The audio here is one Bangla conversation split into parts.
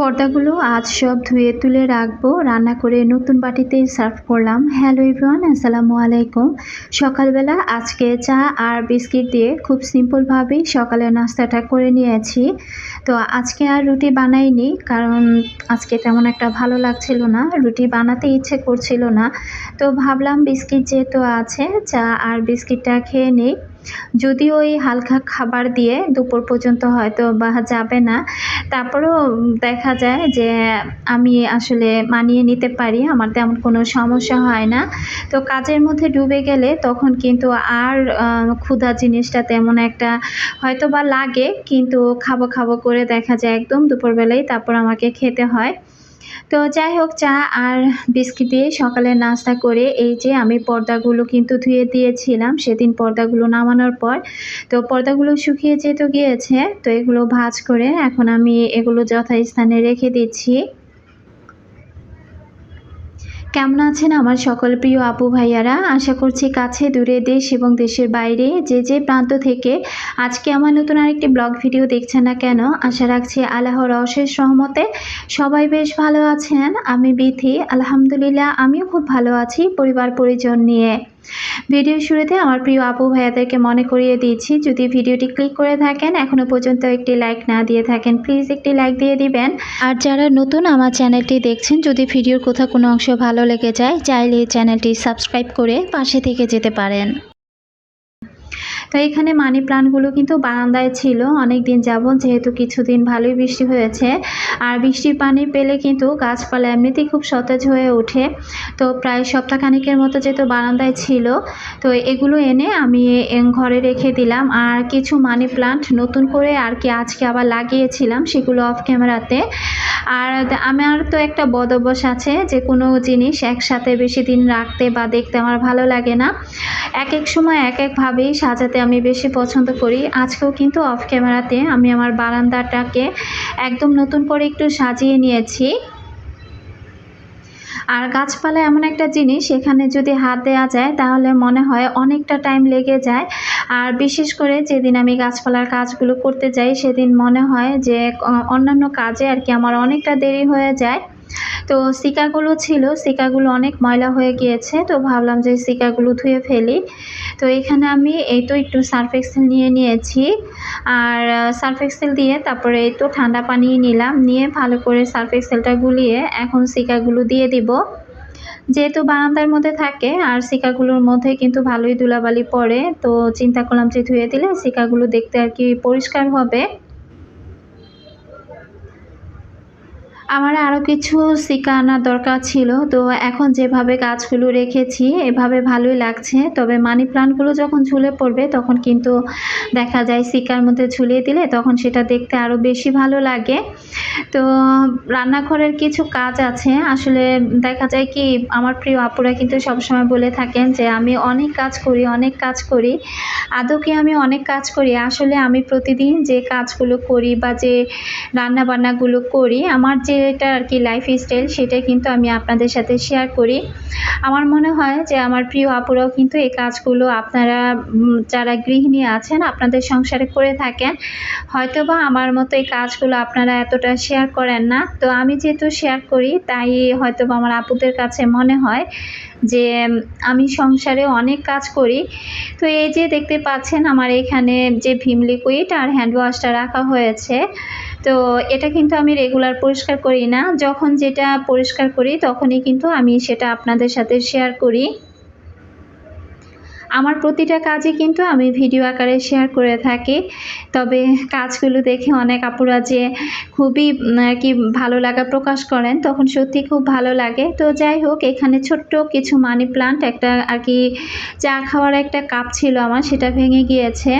পর্দাগুলো আজ সব ধুয়ে তুলে রাখব। রান্না করে নতুন বাটিতে সার্ভ করলাম। হ্যালো ইভরান আসসালামু আলাইকুম। সকালবেলা আজকে চা আর বিস্কিট দিয়ে খুব সিম্পলভাবেই সকালের নাস্তাটা করে নিয়েছি। তো আজকে আর রুটি বানাইনি, কারণ আজকে তেমন একটা ভালো লাগছিল না। রুটি বানাতে ইচ্ছে করছিল না। তো ভাবলাম বিস্কিট যেহেতু আছে, চা আর বিস্কিটটা খেয়ে নিই। যদি ওই হালকা খাবার দিয়ে দুপুর পর্যন্ত হয়তো বা যাবে না, তারপরেও দেখা যায় যে আমি আসলে মানিয়ে নিতে পারি, আমার তেমন কোনো সমস্যা হয় না। তো কাজের মধ্যে ডুবে গেলে তখন কিন্তু আর ক্ষুধা জিনিসটা তেমন একটা হয়তো বা লাগে, কিন্তু খাব খাব করে দেখা যায় একদম দুপুরবেলায় তারপর আমাকে খেতে হয়। তো যাই হোক, চা আর বিস্কিট দিয়ে সকালে নাস্তা করে এই যে আমি পর্দাগুলো কিন্তু ধুয়ে দিয়েছিলাম, সেদিন পর্দাগুলো নামানোর পর। তো পর্দাগুলো শুকিয়ে যেতে গিয়েছে, তো এগুলো ভাজ করে এখন আমি এগুলো যথাস্থানে রেখে দিচ্ছি। কেমন আছেন আমার সকল প্রিয় আপু ভাইয়ারা? আশা করছি কাছে, দূরে দেশ এবং দেশের বাইরে যে যে প্রান্ত থেকে আজকে আমার নতুন আরেকটি ব্লগ ভিডিও দেখছেন না কেন, আশা রাখছি আল্লাহর অশেষ সহমতে সবাই বেশ ভালো আছেন। আমি বিথি, আলহামদুলিল্লাহ, আমিও খুব ভালো আছি পরিবার পরিজন নিয়ে। ভিডিও শুরুতে আমার প্রিয় আপু ভাইয়াদেরকে মনে করিয়ে দিয়েছি যদি ভিডিওটি ক্লিক করে থাকেন এখনও পর্যন্ত একটি লাইক না দিয়ে থাকেন প্লিজ একটি লাইক দিয়ে দিবেন। আর যারা নতুন আমার চ্যানেলটি দেখছেন, যদি ভিডিওর কোথাও কোনো অংশ ভালো লেগে যায়, চাইলে চ্যানেলটি সাবস্ক্রাইব করে পাশে থেকে যেতে পারেন। তো এখানে মানি প্লান্টগুলো কিন্তু বারান্দায় ছিল অনেক দিন যাবত যেহেতু কিছুদিন ভালোই বৃষ্টি হয়েছে। আর বৃষ্টির পানি পেলে কিন্তু গাছপালা এমনিতেই খুব সতেজ হয়ে ওঠে। তো প্রায় সপ্তাহখানিকের মতো যেহেতু বারান্দায় ছিল, তো এগুলো এনে আমি ঘরে রেখে দিলাম। আর কিছু মানি প্লান্ট নতুন করে আর কি আজকে আবার লাগিয়েছিলাম, সেগুলো অফ ক্যামেরাতে। আর আমার তো একটা বদ অভ্যাস আছে যে কোনো জিনিস একসাথে বেশি দিন রাখতে বা দেখতে আমার ভালো লাগে না। এক এক সময় এক একভাবেই সাজাতে আমি বেশি পছন্দ করি। আজকেও কিন্তু অফ ক্যামেরাতে আমি আমার বারান্দাটাকে একদম নতুন করে একটু সাজিয়ে নিয়েছি। আর গাছপালা এমন একটা জিনিস, এখানে যদি হাত দেওয়া যায় তাহলে মনে হয় অনেকটা টাইম লেগে যায়। আর বিশেষ করে যেদিন আমি গাছপালার কাজগুলো করতে যাই, সেদিন মনে হয় যে অন্যান্য কাজে আর কি আমার অনেকটা দেরি হয়ে যায়। তো সিকাগুলো ছিল, সিকাগুলো অনেক ময়লা হয়ে গিয়েছে, তো ভাবলাম যে সিকাগুলো ধুয়ে ফেলি। তো এখানে আমি এই তো একটু সার্ফ এক্সেল নিয়ে নিয়েছি। আর সার্ফ এক্সেল দিয়ে তারপরে এই তো ঠান্ডা পানি নিলাম, নিয়ে ভালো করে সার্ফ এক্সেলটা গুলিয়ে এখন সিকাগুলো দিয়ে দিব। যেহেতু বারান্দার মধ্যে থাকে আর সিকাগুলোর মধ্যে কিন্তু ভালোই ধুলাবালি পড়ে, তো চিন্তা করলাম যে ধুয়ে দিলে সিকাগুলো দেখতে আর কি পরিষ্কার হবে। আমার আরও কিছু সিকা আনার দরকার ছিল। তো এখন যেভাবে গাছগুলো রেখেছি, এভাবে ভালোই লাগছে। তবে মানি প্লান্টগুলো যখন ঝুলে পড়বে, তখন কিন্তু দেখা যায় সিকার মধ্যে ঝুলিয়ে দিলে তখন সেটা দেখতে আরও বেশি ভালো লাগে। তো রান্নাঘরের কিছু কাজ আছে। আসলে দেখা যায় কি, আমার প্রিয় আপুরা কিন্তু সবসময় বলে থাকেন যে, আমি অনেক কাজ করি, অনেক কাজ করি। আদৌ কি আমি অনেক কাজ করি? আসলে আমি প্রতিদিন যে কাজগুলো করি বা যে রান্না বান্নাগুলো করি, আমার যেটা আর কি লাইফ স্টাইল সেটা কিন্তু আমি আপনাদের সাথে শেয়ার করি। আমার মনে হয় যে আমার প্রিয় আপুরাও কিন্তু এই কাজগুলো আপনারা যারা গৃহিণী আছেন, আপনাদের সংসারে করে থাকেন, হয়তোবা আমার মতো এই কাজগুলো আপনারা এতটা শেয়ার করেন না। তো আমি যেহেতু শেয়ার করি, তাই হয়তোবা আমার আপুদের কাছে মনে হয় যে আমি সংসারে অনেক কাজ করি। তো এই যে দেখতে পাচ্ছেন, আমার এখানে যে ভীম লিকুইড আর হ্যান্ড ওয়াশটা রাখা হয়েছে তো এটা কিন্তু আমি রেগুলার পরিষ্কার করি না। যখন যেটা পরিষ্কার করি, তখনই কিন্তু আমি সেটা আপনাদের সাথে শেয়ার করি। আমার প্রতিটা কাজে কিন্তু আমি ভিডিও আকারে শেয়ার করে থাকি। তবে কাজগুলো দেখে অনেক আপুরা যে খুবই আর কি ভালো লাগা প্রকাশ করেন, তখন সত্যি খুব ভালো লাগে। তো যাই হোক, এখানে ছোট্ট কিছু মানি প্লান্ট একটা আর কি চা খাওয়ার একটা কাপ ছিল আমার, সেটা ভেঙে গিয়েছে।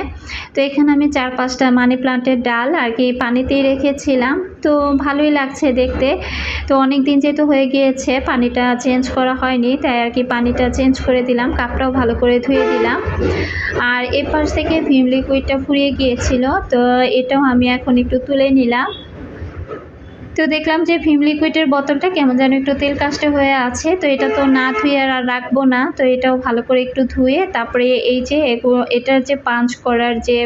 তো এখানে আমি চার পাঁচটা মানি প্লান্টের ডাল আর কি পানিতেই রেখেছিলাম। তো ভালোই লাগছে দেখতে। তো অনেক দিন যেহেতু হয়ে গিয়েছে, পানিটা চেঞ্জ করা হয়নি, তাই আর কি পানিটা চেঞ্জ করে দিলাম কাপটাও ভালো করে ধুয়ে দিলাম। আর এপাশ থেকে ভিম লিকুইডটা ফুরিয়ে গিয়েছিল, তো এটাও আমি এখন একটু তুলে নিলাম। তো দেখলাম যে ভিম লিকুইডের বোতলটা কেমন যেন একটু তেল কাস্টে হয়ে আছে, তো এটা তো না ধুয়ে আর রাখব না, তো এটাও ভালো করে একটু ধুয়ে তারপরে এই যে এটার যে পাঞ্চ করার যে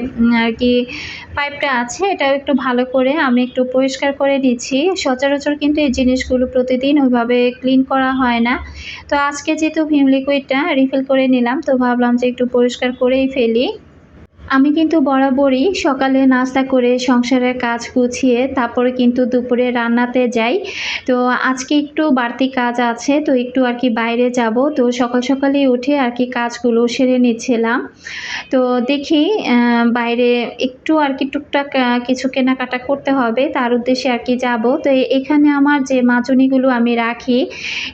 আর কি পাইপটা আছে, এটাও একটু ভালো করে আমি একটু পরিষ্কার করে নিচ্ছি। সচরাচর কিন্তু এই জিনিসগুলো প্রতিদিন ওইভাবে ক্লিন করা হয় না। তো আজকে যেহেতু ভিম লিকুইডটা রিফিল করে নিলাম, তো ভাবলাম যে একটু পরিষ্কার করেই ফেলি। আমি কিন্তু বরাবরই সকালে নাস্তা করে সংসারের কাজ গুছিয়ে তারপরে কিন্তু দুপুরে রান্নাতে যাই। তো আজকে একটু বাড়তি কাজ আছে, তো একটু আর কি বাইরে যাব। তো সকাল সকালে উঠে আর কি কাজগুলো সেরে নিচ্ছিলাম। তো দেখি বাইরে একটু আর কি টুকটাক কিছু কেনাকাটা করতে হবে। তার উদ্দেশ্যে আর কি যাব। তো এখানে আমার যে মাজনিগুলো আমি রাখি,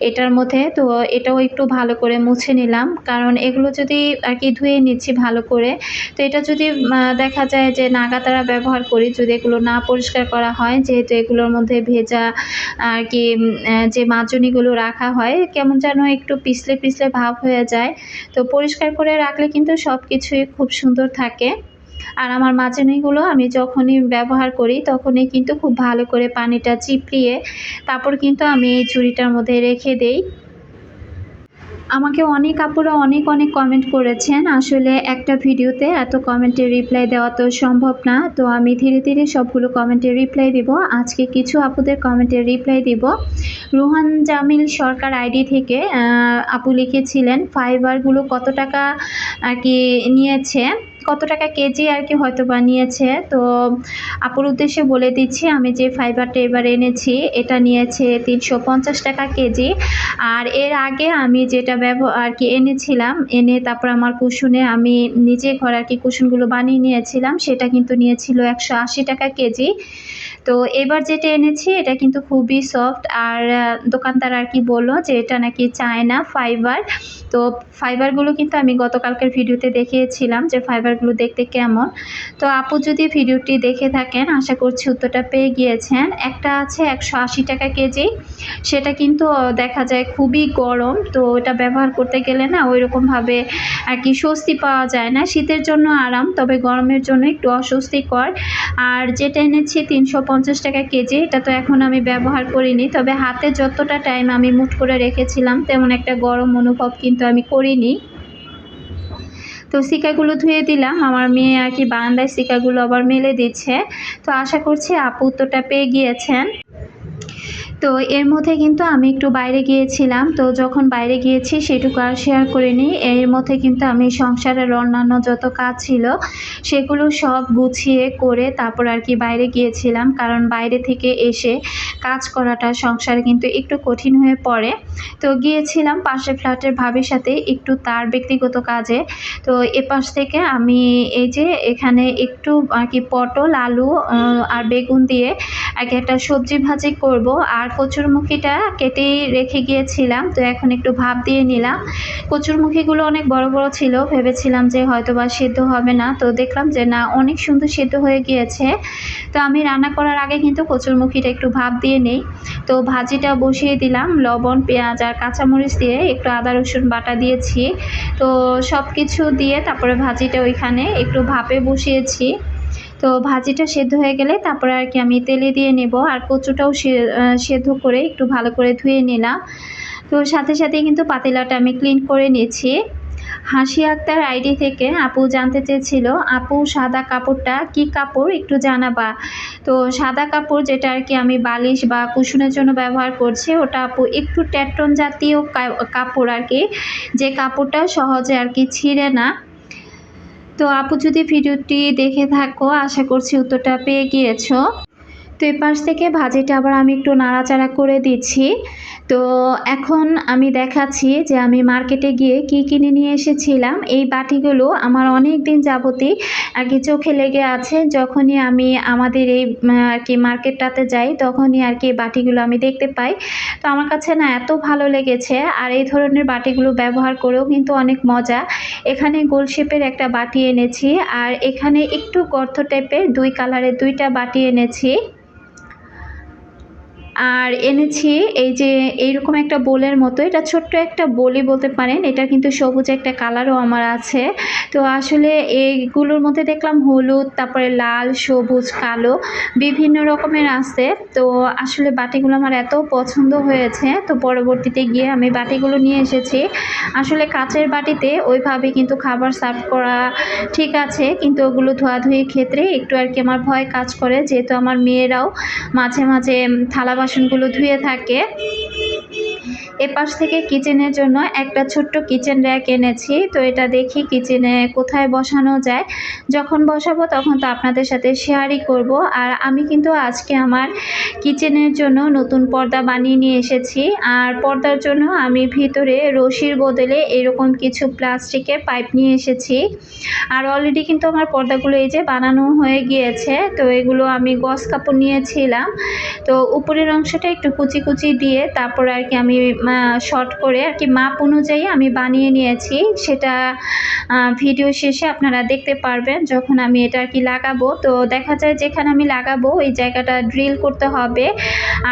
এটার মধ্যে তো এটাও একটু ভালো করে মুছে নিলাম। কারণ এগুলো যদি আর কি ধুয়ে নিচ্ছি ভালো করে, তো এটা যদি দেখা যায় যে নাগাতারা ব্যবহার করি, যদি এগুলো না পরিষ্কার করা হয়, যেহেতু এগুলোর মধ্যে ভেজা আর কি যে মাজনিগুলো রাখা হয়, কেমন যেন একটু পিছলে পিছলে ভাব হয়ে যায়। তো পরিষ্কার করে রাখলে কিন্তু সব কিছুই খুব সুন্দর থাকে। আর আমার মাজনিগুলো আমি যখনই ব্যবহার করি, তখনই কিন্তু খুব ভালো করে পানিটা চিপড়িয়ে, তারপর কিন্তু আমি এই ঝুড়িটার মধ্যে রেখে দেই। আমাকে অনেক আপুরা অনেক অনেক কমেন্ট করেছেন। আসলে একটা ভিডিওতে এত কমেন্টের রিপ্লাই দেওয়া তো সম্ভব না। তো আমি ধীরে ধীরে সবগুলো কমেন্টের রিপ্লাই দিব। আজকে কিছু আপুদের কমেন্টের রিপ্লাই দিব। রুহান জামিল সরকার আইডি থেকে আপু লিখেছিলেন ফাইবারগুলো কত টাকা আর কি নিয়েছে? কত টাকা কেজি আর কি হয়তো বানিয়েছে। তো আপুর উদ্দেশ্যে বলে দিচ্ছি, আমি যে ফাইবারটা এবার এনেছি, এটা নিয়েছে তিনশো পঞ্চাশ টাকা কেজি। আর এর আগে আমি যেটা ব্যবহার আর কি এনেছিলাম, এনে তারপর আমার কুশনে আমি নিজে ঘর আর কি কুশনগুলো বানিয়ে নিয়েছিলাম, সেটা কিন্তু নিয়েছিল একশো আশি টাকা কেজি। তো এবার যেটা এনেছি, এটা কিন্তু খুবই সফট আর দোকানদার আর কি বলল যে এটা নাকি চায়না ফাইবার তো ফাইবারগুলো কিন্তু আমি গতকালকের ভিডিওতে দেখিয়েছিলাম যে ফাইবারগুলো দেখতে কেমন। তো আপু যদি ভিডিওটি দেখে থাকেন, আশা করছি উত্তরটা পেয়ে গিয়েছেন। একটা আছে একশো আশি টাকা কেজি। সেটা কিন্তু দেখা যায় খুবই গরম। তো এটা ব্যবহার করতে গেলে না ওই রকমভাবে আর কি স্বস্তি পাওয়া যায় না। শীতের জন্য আরাম, তবে গরমের জন্য একটু অস্বস্তিকর। আর যেটা এনেছি তিনশো পঞ্চাশ টাকা কেজি, এটা তো এখন আমি ব্যবহার করিনি। তবে হাতে যতটা টাইম আমি মুঠ করে রেখেছিলাম, তেমন একটা গরম অনুভব কিন্তু আমি করিনি। তো শিকাগুলো ধুয়ে দিলাম। আমার মেয়ে আর কি বারান্দায় শিকাগুলো আবার মেলে দিচ্ছে। তো আশা করছি আপু পেয়ে গিয়েছেন। তো এর মধ্যে কিন্তু আমি একটু বাইরে গিয়েছিলাম। তো যখন বাইরে গিয়েছি সেটুকু আর শেয়ার করিনি এর মধ্যে কিন্তু আমি সংসারের অন্যান্য যত কাজ ছিল, সেগুলো সব গুছিয়ে করে তারপর আর কি বাইরে গিয়েছিলাম। কারণ বাইরে থেকে এসে কাজ করাটা সংসারে কিন্তু একটু কঠিন হয়ে পড়ে। তো গিয়েছিলাম পাশে ফ্ল্যাটের ভাবির সাথে একটু তার ব্যক্তিগত কাজে। তো এপাশ থেকে আমি এই যে এখানে একটু আর কি পটল, আলু আর বেগুন দিয়ে আগে একটা সবজি ভাজি করব। আর কচুরমুখিটা কেটেই রেখে গিয়েছিলাম, তো এখন একটু ভাপ দিয়ে নিলাম। কচুরমুখিগুলো অনেক বড় বড় ছিল, ভেবেছিলাম যে হয়তো বা সেদ্ধ হবে না, তো দেখলাম যে না, অনেক সুন্দর সেদ্ধ হয়ে গিয়েছে। তো আমি রান্না করার আগে কিন্তু কচুরমুখিটা একটু ভাপ দিয়ে নেই, তো ভাজিটা বসিয়ে দিলাম, লবণ, পেঁয়াজ আর কাঁচামরিচ দিয়ে একটু আদা, রসুন বাটা দিয়েছি। তো সব কিছু দিয়ে তারপরে ভাজিটা ওইখানে একটু ভাপে বসিয়েছি। তো ভাজিটা সেদ্ধ হয়ে গেলে তারপরে আর কি আমি তেলে দিয়ে নেব আর কচুটাও সেদ্ধ করে একটু ভালো করে ধুয়ে নিলাম। তো সাথে সাথে কিন্তু পাতিলাটা আমি ক্লিন করে নিয়েছি। হাসি আক্তার আইডি থেকে আপু জানতে চেয়েছিল, আপু, সাদা কাপড়টা কি কাপড়? একটু জানাবা। তো সাদা কাপড় যেটা আর কি আমি বালিশ বা কুশনের জন্য ব্যবহার করছি, ওটা আপু একটু ট্যাটন জাতীয় কাপড় আর কি। যে কাপড়টা সহজে আর কি ছিঁড়ে না। তো আপু যদি ভিডিওটি দেখে থাকো, আশা করছি উত্তরটা পেয়ে গিয়েছো। তো এ পাশ থেকে ভাজিটা আবার আমি একটু নাড়াচাড়া করে দিচ্ছি। তো এখন আমি দেখাচ্ছি যে আমি মার্কেটে গিয়ে কি কিনে নিয়ে এসেছিলাম। এই বাটিগুলো আমার অনেক দিন যাবতই আর কি চোখে লেগে আছে, যখনই আমি আমাদের এই আর কি মার্কেটটাতে যাই, তখনই আর কি বাটিগুলো আমি দেখতে পাই। তো আমার কাছে না এত ভালো লেগেছে, আর এই ধরনের বাটিগুলো ব্যবহার করেও কিন্তু অনেক মজা। এখানে গোল শেপের একটা বাটি এনেছি, আর এখানে একটু গর্ত টাইপের দুই কালারের দুইটা বাটি এনেছি। আর এনেছি এই যে এইরকম একটা বোলের মতো। এটা ছোট্ট একটা বলি বলতে পারেন। এটা কিন্তু সবুজ একটা কালারও আমার আছে। তো আসলে এইগুলোর মধ্যে দেখলাম হলুদ, তারপরে লাল, সবুজ, কালো বিভিন্ন রকমের আছে। তো আসলে বাটিগুলো আমার এত পছন্দ হয়েছে। তো পরবর্তীতে গিয়ে আমি বাটিগুলো নিয়ে এসেছি। আসলে কাচের বাটিতে ওইভাবে কিন্তু খাবার সার্ভ করা ঠিক আছে। কিন্তু ওগুলো ধোয়াধুয়ির ক্ষেত্রে একটু আর কি আমার ভয় কাজ করে। যেহেতু আমার মেয়েরাও মাঝে মাঝে থালা বাসনগুলো ধুয়ে থাকে। এপাশ থেকে কিচেনের জন্য একটা ছোট্ট কিচেন র্যাক এনেছি। তো এটা দেখি কিচেনে কোথায় বসানো যায়। যখন বসাবো তখন তো আপনাদের সাথে শেয়ারই করব। আর আমি কিন্তু আজকে আমার কিচেনের জন্য নতুন পর্দা বানিয়ে নিয়ে এসেছি। আর পর্দার জন্য আমি ভিতরে রশির বদলে এরকম কিছু প্লাস্টিকের পাইপ নিয়ে এসেছি। আর অলরেডি কিন্তু আমার পর্দাগুলো এই যে বানানো হয়ে গিয়েছে। তো এগুলো আমি গস কাপড় নিয়েছিলাম। তো উপরের অংশটা একটু কুচি কুচি দিয়ে তারপর আর কি আমি শর্ট করে আর কি মাপ অনুযায়ী আমি বানিয়ে নিয়েছি। সেটা ভিডিও শেষে আপনারা দেখতে পারবেন যখন আমি এটা আর কি লাগাবো। তো দেখা যায় যেখানে আমি লাগাবো ওই জায়গাটা ড্রিল করতে হবে।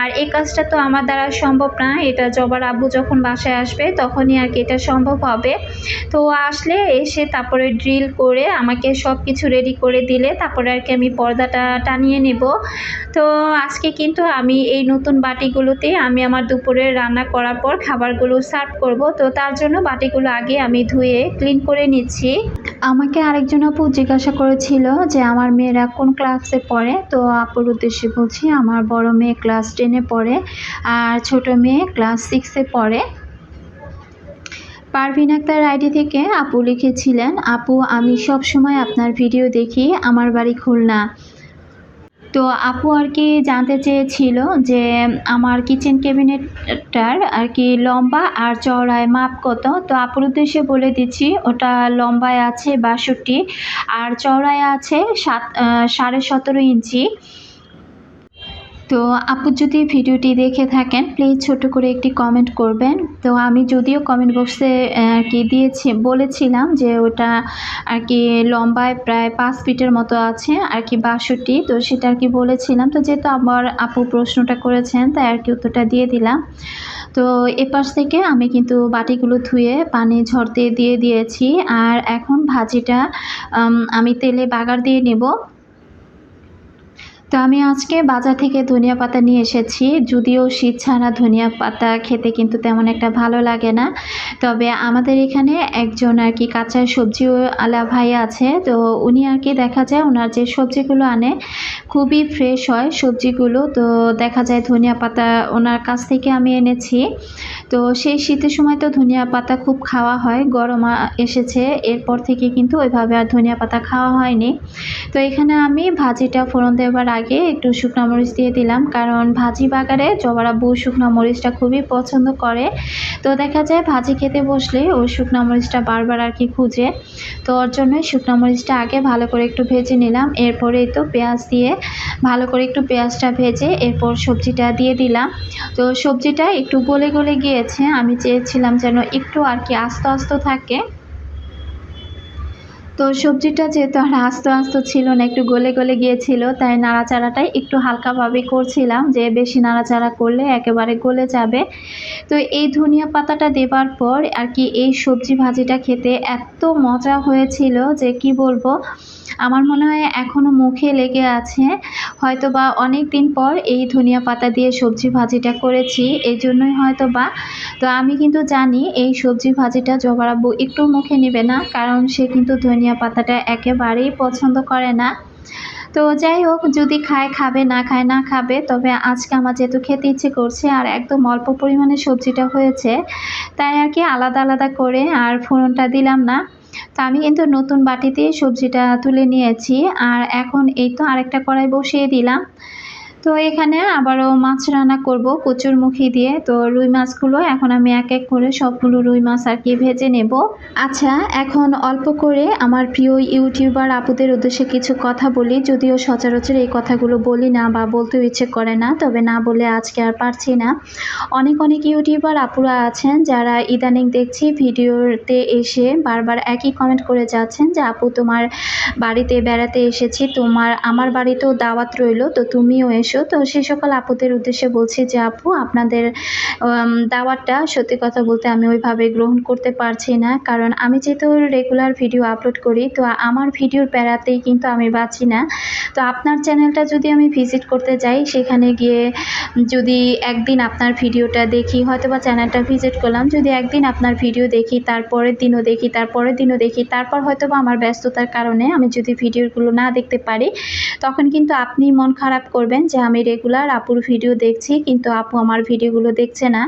আর এই কাজটা তো আমার দ্বারা সম্ভব না। এটা জবার আব্বু যখন বাসায় আসবে, তখনই আর কি এটা সম্ভব হবে। তো আসলে এসে তারপরে ড্রিল করে আমাকে সব কিছু রেডি করে দিলে তারপরে আর কি আমি পর্দাটা টানিয়ে নেব। তো আজকে কিন্তু আমি এই নতুন বাটিগুলোতে আমি আমার দুপুরে রান্না করার পর খাবারগুলো সার্ভ করব। তো তার জন্য বাটিগুলো আগে আমি ধুয়ে ক্লিন করে নিচ্ছি। আমাকে আরেকজন আপু জিজ্ঞাসা করেছিল যে আমার মেয়েরা কোন ক্লাসে পড়ে? তো আপুর উদ্দেশ্যে বলছি, আমার বড় মেয়ে ক্লাস টেনে পড়ে আর ছোট মেয়ে ক্লাস সিক্সে পড়ে। পারভিন আক্তার আইডি থেকে আপু লিখেছিলেন, আপু, আমি সব সময় আপনার ভিডিও দেখি, আমার বাড়ি খুলনা। তো আপু আর কি জানতে চেয়েছিল যে আমার কিচেন ক্যাবিনেটটার আর কি লম্বা আর চওড়ায় মাপ কত? তো আপুর উদ্দেশ্যে বলে দিচ্ছি, ওটা লম্বায় আছে বাষট্টি আর চওড়ায় আছে সাত সাড়ে সতেরো ইঞ্চি। তো আপু যদি ভিডিওটি দেখে থাকেন প্লিজ ছোট করে একটি কমেন্ট করবেন। তো আমি যদিও কমেন্ট বক্সে আর কি দিয়েছি, বলেছিলাম যে ওটা আর কি লম্বায় প্রায় পাঁচ ফিটের মতো আছে, আর কি বাষট্টি, তো সেটা আর কি বলেছিলাম। তো যেহেতু আবার আপু প্রশ্নটা করেছেন, তাই আর কি উত্তরটা দিয়ে দিলাম। তো এপাশ থেকে আমি কিন্তু বাটিগুলো ধুয়ে পানি ঝরতে দিয়ে দিয়েছি। আর এখন ভাজিটা আমি তেলে বাগার দিয়ে নেব। তো আমি আজকে বাজার থেকে ধনিয়া পাতা নিয়ে এসেছি। যদিও শীত ছাড়া ধনিয়া পাতা খেতে কিন্তু তেমন একটা ভালো লাগে না। তবে আমাদের এখানে একজন আর কি কাঁচা সবজি আলা ভাই আছে। তো উনি আর কি দেখা যায় ওনার যে সবজিগুলো আনে, খুবই ফ্রেশ হয় সবজিগুলো। তো দেখা যায় ধনিয়া পাতা ওনার কাছ থেকে আমি এনেছি। তো সেই শীতের সময় তো ধনিয়া পাতা খুব খাওয়া হয়, গরম এসেছে। এরপর থেকে কিন্তু ওইভাবে আর ধনিয়া পাতা খাওয়া হয়নি। তো এখানে আমি ভাজিটা ফোড়ন দেওয়ার আগে একটু শুকনো মরিচ দিয়ে দিলাম, কারণ ভাজি বাগারে জবারা বউ শুকনো মরিচটা খুবই পছন্দ করে। তো দেখা যায় ভাজি খেতে বসলে ওই শুকনো মরিচটা বারবার আর কি খুঁজে। তো ওর জন্যই শুকনো মরিচটা আগে ভালো করে একটু ভেজে নিলাম, এরপরে তো পেঁয়াজ দিয়ে ভালো করে একটু পেঁয়াজটা ভেজে এরপর সবজিটা দিয়ে দিলাম। তো সবজিটা একটু গলে গলে গিয়েছে, আমি চেয়েছিলাম যেন একটু আর কি আস্ত আস্ত থাকে। তো সবজিটা যেহেতু আর আস্ত আস্ত ছিল না, একটু গলে গলে গিয়েছিল, তাই নাড়াচাড়াটাই একটু হালকাভাবে করছিলাম, যে বেশি নাড়াচাড়া করলে একেবারে গলে যাবে। তো এই ধনিয়া পাতাটা দেবার পর আর কি এই সবজি ভাজিটা খেতে এত মজা হয়েছিল যে কি বলব, আমার মনে হয় এখনও মুখে লেগে আছে। হয়তো বা অনেক দিন পর এই ধনিয়া পাতা দিয়ে সবজি ভাজিটা করেছি, এই জন্যই হয়তো বা তো আমি কিন্তু জানি এই সবজি ভাজিটা জবারাব্বু একটু মুখে নেবে না, কারণ সে কিন্তু ধনিয়া পাতাটা একেবারেই পছন্দ করে না। তো যাই হোক, যদি খায় খাবে, না খায় না খাবে, তবে আজকে আমার যেহেতু খেতে ইচ্ছে করছে আর একদম অল্প পরিমাণে সবজিটা হয়েছে, তাই আর কি আলাদা আলাদা করে আর ফোড়নটা দিলাম না। তো আমি কিন্তু নতুন বাটিতে সবজিটা তুলে নিয়েছি আর এখন এই তো আরেকটা কড়াই বসিয়ে দিলাম। তো এখানে আবারও মাছ রান্না করব মুখি দিয়ে। তো রুই মাছগুলো এখন আমি এক এক করে সবগুলো রুই মাছ আর কি ভেজে নেব। আচ্ছা এখন অল্প করে আমার প্রিয় ইউটিউবার আপুদের উদ্দেশ্যে কিছু কথা বলি। যদিও সচরাচর এই কথাগুলো বলি না বা বলতেও ইচ্ছে করে না, তবে না বলে আজকে আর পারছি না। অনেক অনেক ইউটিউবার আপুরা আছেন যারা ইদানিং দেখছি ভিডিওতে এসে বারবার একই কমেন্ট করে যাচ্ছেন যে, আপু, তোমার বাড়িতে বেড়াতে এসেছি, তোমার, আমার বাড়িতেও দাওয়াত রইল, তো তুমিও এসে ইস্যু তো সেই সকল আপুদের উদ্দেশ্যে বলছি যে, আপু, আপনাদের দাওয়াতটা সত্যি কথা বলতে আমি ওইভাবে গ্রহণ করতে পারছি না। কারণ আমি যেহেতু রেগুলার ভিডিও আপলোড করি, তো আমার ভিডিওর প্যারাতেই কিন্তু আমি বাঁচি না। তো আপনার চ্যানেলটা যদি আমি ভিজিট করতে যাই, সেখানে গিয়ে যদি একদিন আপনার ভিডিওটা দেখি হয়তো বা চ্যানেলটা ভিজিট করলাম, যদি একদিন আপনার ভিডিও দেখি তারপরের দিনও দেখি তারপরের দিনও দেখি, তারপর হয়তো বা আমার ব্যস্ততার কারণে আমি যদি ভিডিওগুলো না দেখতে পারি, তখন কিন্তু আপনি মন খারাপ করবেন যে আমি রেগুলার আপুর ভিডিও দেখছি, কিন্তু আপু আমার ভিডিওগুলো দেখছে না।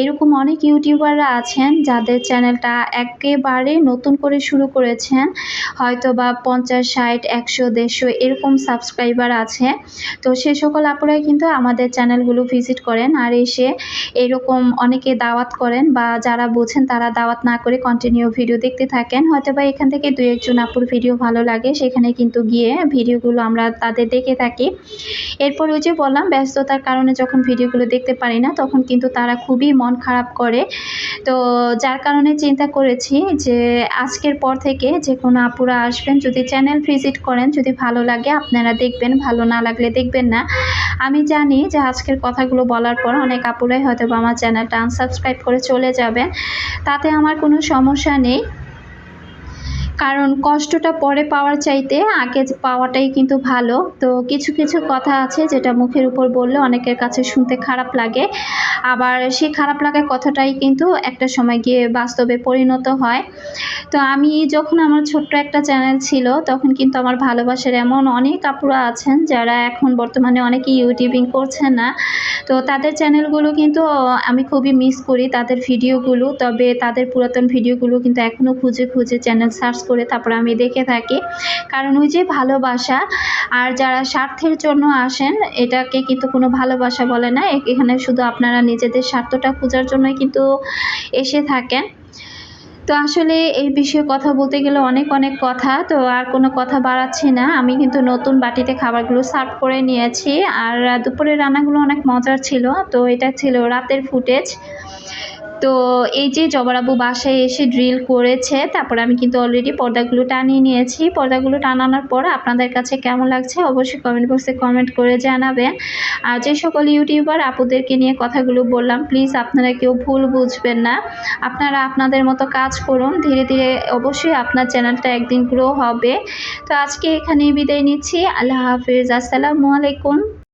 এরকম অনেক ইউটিউবাররা আছেন, যাদের চ্যানেলটা একেবারে নতুন করে শুরু করেছেন হয়তো বা পঞ্চাশ, ষাট, একশো, দেড়শো এরকম সাবস্ক্রাইবার আছে। তো সে সকল আপুরাই কিন্তু আমাদের চ্যানেলগুলো ভিজিট করেন আর এসে এরকম অনেকে দাওয়াত করেন বা যারা বোঝেন তারা দাওয়াত না করে কন্টিনিউ ভিডিও দেখতে থাকেন। হয়তো বা এখান থেকে দু একজন আপুর ভিডিও ভালো লাগে, সেখানে কিন্তু গিয়ে ভিডিওগুলো আমরা তাদের দেখে থাকি। এরপর ওই যে বললাম, ব্যস্ততার কারণে যখন ভিডিওগুলো দেখতে পারি না, তখন কিন্তু তারা খুবই মন খারাপ করে। তো যার কারণে চিন্তা করেছি যে আজকের পর থেকে যে কোনো আপুরা আসবেন, যদি চ্যানেল ভিজিট করেন, যদি ভালো লাগে, আপনারা দেখবেন, ভালো না লাগলে দেখবেন না। আমি জানি যে আজকের কথাগুলো বলার পর অনেক আপুরাই হয়তো আমার চ্যানেলটা আনসাবস্ক্রাইব করে চলে যাবেন। তাতে আমার কোনো সমস্যা নেই। কারণ কষ্টটা পরে পাওয়ার চাইতে আগে পাওয়াটাই কিন্তু ভালো। তো কিছু কিছু কথা আছে যেটা মুখের উপর বললে অনেকের কাছে শুনতে খারাপ লাগে। আবার সেই খারাপ লাগা কথাটাই কিন্তু একটা সময় গিয়ে বাস্তবে পরিণত হয়। তো আমি যখন আমার ছোট্ট একটা চ্যানেল ছিল, তখন কিন্তু আমার ভালোবাসার এমন অনেক আপুরা আছেন যারা এখন বর্তমানে অনেকে ইউটিউবিং করছেন না। তো তাদের চ্যানেলগুলো কিন্তু আমি খুবই মিস করি, তাদের ভিডিওগুলো। তবে তাদের পুরাতন ভিডিওগুলো কিন্তু এখনও খুঁজে খুঁজে চ্যানেল সার্চ করে তারপর আমি দেখে থাকি। কারণ ওই যে ভালোবাসা আর যারা স্বার্থের জন্য আসেন, এটাকে কিন্তু কোনো ভালোবাসা বলে না। এখানে শুধু আপনারা নিজেদের স্বার্থটা খোঁজার জন্যই কিন্তু এসে থাকেন। তো আসলে এই বিষয়ে কথা বলতে গেলে অনেক অনেক কথা। তো আর কোনো কথা বাড়াচ্ছি না। আমি কিন্তু নতুন বাটিতে খাবারগুলো সার্ভ করে নিয়েছি। আর দুপুরের রান্নাগুলো অনেক মজার ছিল। তো এটা ছিল রাতের ফুটেজ। তো এই যে জবরাবু বাসায় এসে ড্রিল করেছে, তারপর আমি কিন্তু অলরেডি পর্দাগুলো টানিয়ে নিয়েছি। পর্দাগুলো টানানোর পর আপনাদের কাছে কেমন লাগছে অবশ্যই কমেন্ট বক্সে কমেন্ট করে জানাবেন। আর যে সকল ইউটিউবার আপুদেরকে নিয়ে কথাগুলো বললাম প্লিজ আপনারা কেউ ভুল বুঝবেন না। আপনারা আপনাদের মতো কাজ করুন, ধীরে ধীরে অবশ্যই আপনার চ্যানেলটা একদিন গ্রো হবে। তো আজকে এখানেই বিদায় নিচ্ছি। আল্লাহ হাফিজ। আসসালামু আলাইকুম।